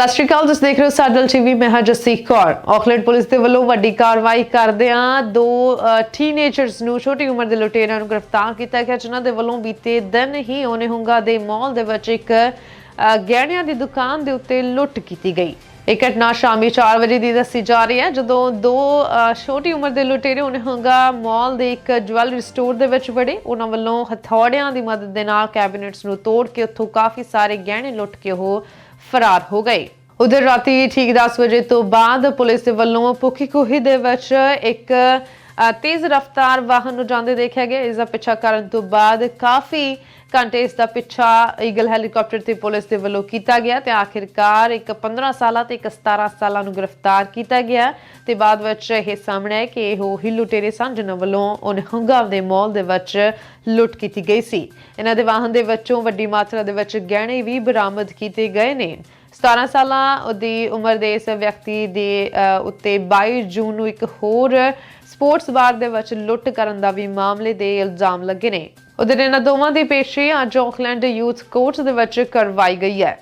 ਸਤਿ ਸ਼੍ਰੀ ਅਕਾਲ, ਤੁਸੀਂ ਦੇਖ ਰਹੇ ਹੋ ਸਾਡਲ ਟੀਵੀ, ਮੈਂ ਹਾਂ ਜਸਦੀਪ ਕੌਰ। ਆਕਲੈਂਡ ਪੁਲਿਸ ਦੇ ਵੱਲੋਂ ਵੱਡੀ ਕਾਰਵਾਈ ਕਰਦਿਆਂ ਦੋ ਟੀਨੇਜਰਸ ਨੂੰ ਛੋਟੀ ਉਮਰ ਦੇ ਲੁਟੇਰਿਆਂ ਨੂੰ ਗ੍ਰਿਫਤਾਰ ਕੀਤਾ ਗਿਆ, ਜਿਨ੍ਹਾਂ ਦੇ ਵੱਲੋਂ ਬੀਤੇ ਦਿਨ ਹੀ ਓਨੇਹੁੰਗਾ ਦੇ ਮਾਲ ਦੇ ਵਿੱਚ ਇੱਕ ਗਹਿਣਿਆਂ ਦੀ ਦੁਕਾਨ ਦੇ ਉੱਤੇ ਲੁੱਟ ਕੀਤੀ ਗਈ। ਇਹ ਘਟਨਾ ਸ਼ਾਮੀ 4 ਵਜੇ ਦੀ ਦੱਸੀ ਜਾ ਰਹੀ ਹੈ। ਜਦੋਂ ਦੋ ਛੋਟੀ ਉਮਰ ਦੇ ਲੁਟੇਰੇ ਓਨੇਹੁੰਗਾ ਮਾਲ ਦੇ ਇੱਕ ਜਵੈਲਰੀ ਸਟੋਰ ਦੇ ਵਿੱਚ ਵੜੇ, ਉਹਨਾਂ ਵੱਲੋਂ ਹਥੌੜਿਆਂ ਦੀ ਮਦਦ ਦੇ ਨਾਲ ਕੈਬਨਿਟਸ ਨੂੰ ਤੋੜ ਕੇ ਉੱਥੋਂ ਕਾਫੀ ਸਾਰੇ ਗਹਿਣੇ ਲੁੱਟ ਕੇ ਉਹ ਫਰਾਰ ਹੋ ਗਏ। ਉਧਰ ਰਾਤੀ ਠੀਕ 10 ਵਜੇ ਤੋਂ ਬਾਅਦ ਪੁਲਿਸ ਦੇ ਵੱਲੋਂ ਪੁਖੀ ਕੋਹੀ ਦੇ ਵਿੱਚ ਇੱਕ ਤੇਜ਼ ਰਫ਼ਤਾਰ ਵਾਹਨ ਨੂੰ ਜਾਂਦੇ ਦੇਖਿਆ ਗਿਆ। ਇਸ ਦਾ ਪਿੱਛਾ ਕਰਨ ਤੋਂ ਬਾਅਦ ਕਾਫੀ ਘੰਟੇ ਇਸ ਦਾ ਪਿੱਛਾ ਈਗਲ ਹੈਲੀਕਾਪਟਰ ਤੇ ਪੁਲਿਸ ਦੇ ਵੱਲੋਂ ਕੀਤਾ ਗਿਆ ਤੇ ਆਖਿਰਕਾਰ ਇੱਕ 15 ਸਾਲਾ ਤੇ ਇੱਕ 17 ਸਾਲਾ ਨੂੰ ਗ੍ਰਿਫਤਾਰ ਕੀਤਾ ਗਿਆ। ਤੇ ਬਾਅਦ ਵਿੱਚ ਇਹ ਸਾਹਮਣੇ ਆਇਆ ਕਿ ਇਹ ਉਹੀ ਲੁਟੇਰੇ ਸਨ ਜਿਨ੍ਹਾਂ ਵੱਲੋਂ ਉਹਨੇ ਹੰਗਾਮ ਦੇ ਮਾਲ ਦੇ ਵਿੱਚ ਲੁੱਟ ਕੀਤੀ ਗਈ ਸੀ। ਇਹਨਾਂ ਦੇ ਵਾਹਨ ਦੇ ਵਿੱਚੋਂ ਵੱਡੀ ਮਾਤਰਾ ਦੇ ਵਿੱਚ ਗਹਿਣੇ ਵੀ ਬਰਾਮਦ ਕੀਤੇ ਗਏ ਨੇ। 17 ਸਾਲਾਂ ਦੀ ਉਮਰ ਦੇ ਇਸ ਵਿਅਕਤੀ ਦੇ ਅ, ਉੱਤੇ 22 ਜੂਨ ਨੂੰ ਇੱਕ ਹੋਰ ਸਪੋਰਟਸ ਬਾਰ ਦੇ ਵਿੱਚ ਲੁੱਟ ਕਰਨ ਦਾ ਵੀ ਮਾਮਲੇ ਦੇ ਇਲਜ਼ਾਮ ਲੱਗੇ ਨੇ। ਉਧਰ ਇਹਨਾਂ ਦੋਵਾਂ ਦੀ ਪੇਸ਼ੀ ਅੱਜ ਆਕਲੈਂਡ ਯੂਥ ਕੋਰਟ ਦੇ ਵਿੱਚ ਕਰਵਾਈ ਗਈ ਹੈ।